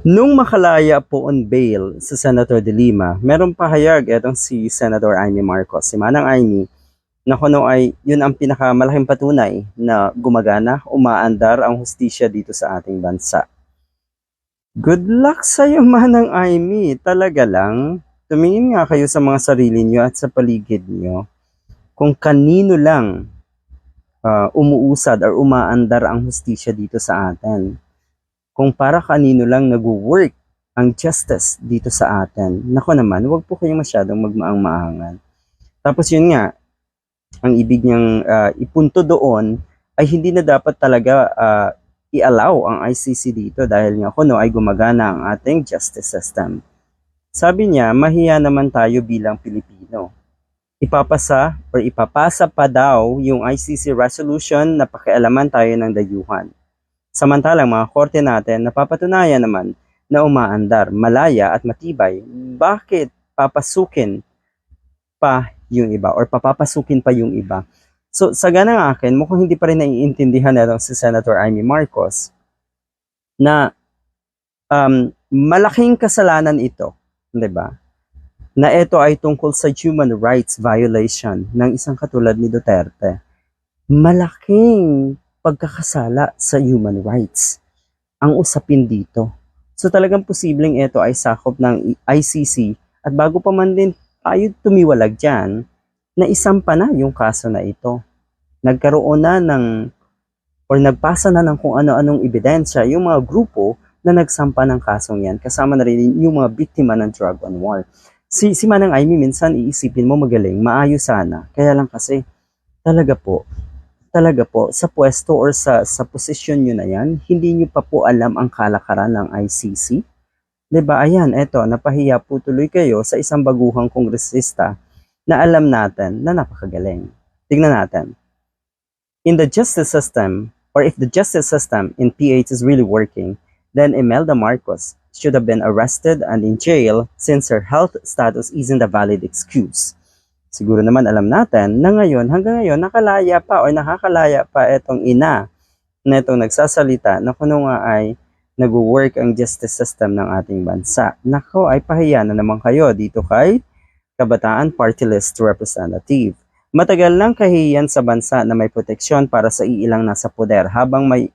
Nung makalaya po on bail sa Senator De Lima, meron pahayag etong si Senator Amy Marcos. Si Manang Amy, na kuno ay yun ang pinakamalaking patunay na gumagana, umaandar ang hustisya dito sa ating bansa. Good luck sa iyo, Manang Amy. Talaga lang, tumingin nga kayo sa mga sarili nyo at sa paligid nyo kung kanino lang uh, umuusad or umaandar ang hustisya dito sa atin kung para kanino lang nag-work ang justice dito sa atin. Nako naman, huwag po kayong masyadong magmaang-maangan. Tapos yun nga, ang ibig niyang uh, ipunto doon ay hindi na dapat talaga uh, i-allow ang ICC dito dahil nga kuno ay gumagana ang ating justice system. Sabi niya, mahiya naman tayo bilang Pilipino. Ipapasa or ipapasa pa daw yung ICC resolution na pakialaman tayo ng dayuhan. Samantalang mga korte natin napapatunayan naman na umaandar, malaya at matibay. Bakit papasukin pa yung iba or papapasukin pa yung iba? So sa ganang akin, mukhang hindi pa rin naiintindihan na si Senator Amy Marcos na um, malaking kasalanan ito, 'di ba? Na ito ay tungkol sa human rights violation ng isang katulad ni Duterte. Malaking pagkakasala sa human rights ang usapin dito. So talagang posibleng ito ay sakop ng ICC at bago pa man din tayo tumiwalag dyan, na isampa na yung kaso na ito. Nagkaroon na ng or nagpasa na ng kung ano-anong ebidensya yung mga grupo na nagsampa ng kasong yan kasama na rin yung mga biktima ng drug on war. Si, si Manang Aimee minsan iisipin mo magaling, maayos sana. Kaya lang kasi talaga po, talaga po sa pwesto or sa, sa posisyon nyo na yan, hindi nyo pa po alam ang kalakaran ng ICC? ba diba? Ayan, eto, napahiya po tuloy kayo sa isang baguhang kongresista na alam natin na napakagaling. Tingnan natin. In the justice system, or if the justice system in PH is really working, then Imelda Marcos should have been arrested and in jail since her health status isn't a valid excuse. Siguro naman alam natin na ngayon, hanggang ngayon, nakalaya pa o nakakalaya pa itong ina na itong nagsasalita na kuno nga ay nag-work ang justice system ng ating bansa. Nako, ay pahiya na naman kayo dito kay Kabataan Party List Representative. Matagal lang kahiyan sa bansa na may proteksyon para sa iilang nasa poder habang may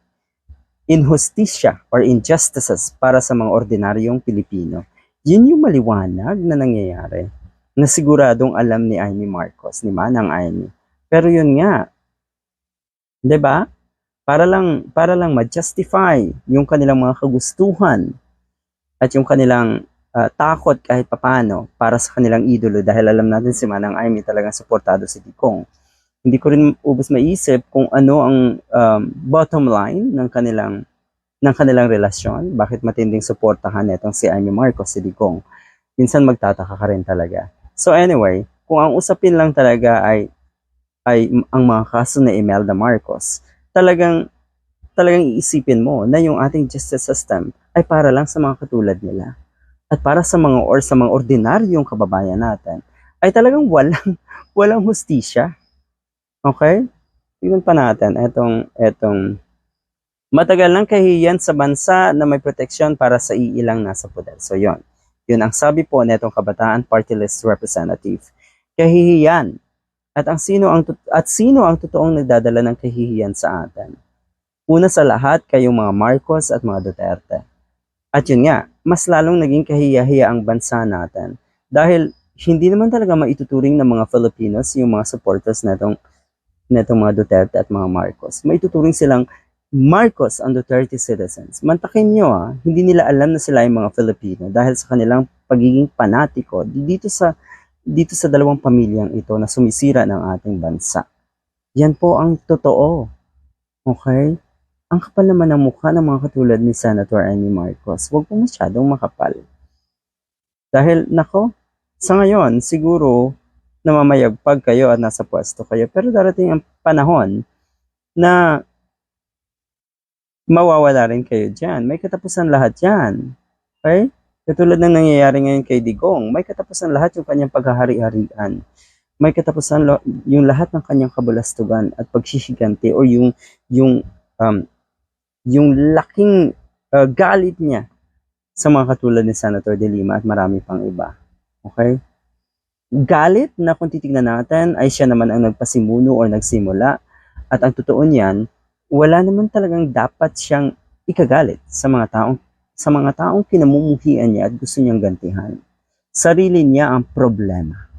inhustisya or injustices para sa mga ordinaryong Pilipino. Yun yung maliwanag na nangyayari na siguradong alam ni Amy Marcos, ni Manang Amy. Pero yun nga, 'di ba? Para lang para lang ma-justify yung kanilang mga kagustuhan at yung kanilang uh, takot kahit papano para sa kanilang idolo dahil alam natin si Manang Amy talagang suportado si Dikong. Hindi ko rin ubos maisip kung ano ang um, bottom line ng kanilang ng kanilang relasyon, bakit matinding suportahan nitong si Amy Marcos si Dikong. Minsan magtataka ka rin talaga. So anyway, kung ang usapin lang talaga ay ay ang mga kaso na Imelda Marcos, talagang talagang iisipin mo na yung ating justice system ay para lang sa mga katulad nila. At para sa mga or sa mga ordinaryong kababayan natin, ay talagang walang walang hustisya. Okay? Tingnan pa natin etong etong matagal lang kahiyan sa bansa na may proteksyon para sa iilang nasa poder. So 'yon. Yun ang sabi po netong kabataan party list representative. Kahihiyan. At ang sino ang at sino ang totoong nagdadala ng kahihiyan sa atin? Una sa lahat kayong mga Marcos at mga Duterte. At yun nga, mas lalong naging kahiyahiya ang bansa natin dahil hindi naman talaga maituturing ng mga Filipinos yung mga supporters netong netong mga Duterte at mga Marcos. Maituturing silang Marcos under 30 citizens. Mantakin nyo ah, hindi nila alam na sila yung mga Filipino dahil sa kanilang pagiging panatiko dito sa dito sa dalawang pamilyang ito na sumisira ng ating bansa. Yan po ang totoo. Okay? Ang kapal naman ng mukha ng mga katulad ni Senator Amy Marcos. Huwag po masyadong makapal. Dahil, nako, sa ngayon, siguro, namamayagpag kayo at nasa pwesto kayo. Pero darating ang panahon na mawawala rin kayo dyan. May katapusan lahat yan. Okay? Katulad ng nangyayari ngayon kay Digong, may katapusan lahat yung kanyang paghahari-harian. May katapusan yung lahat ng kanyang kabalastugan at pagsisiganti o yung yung um, yung laking uh, galit niya sa mga katulad ni Senator De Lima at marami pang iba. Okay? Galit na kung titignan natin ay siya naman ang nagpasimuno o nagsimula at ang totoo niyan, wala naman talagang dapat siyang ikagalit sa mga taong sa mga taong pinamumuhian niya at gusto niyang gantihan. Sarili niya ang problema.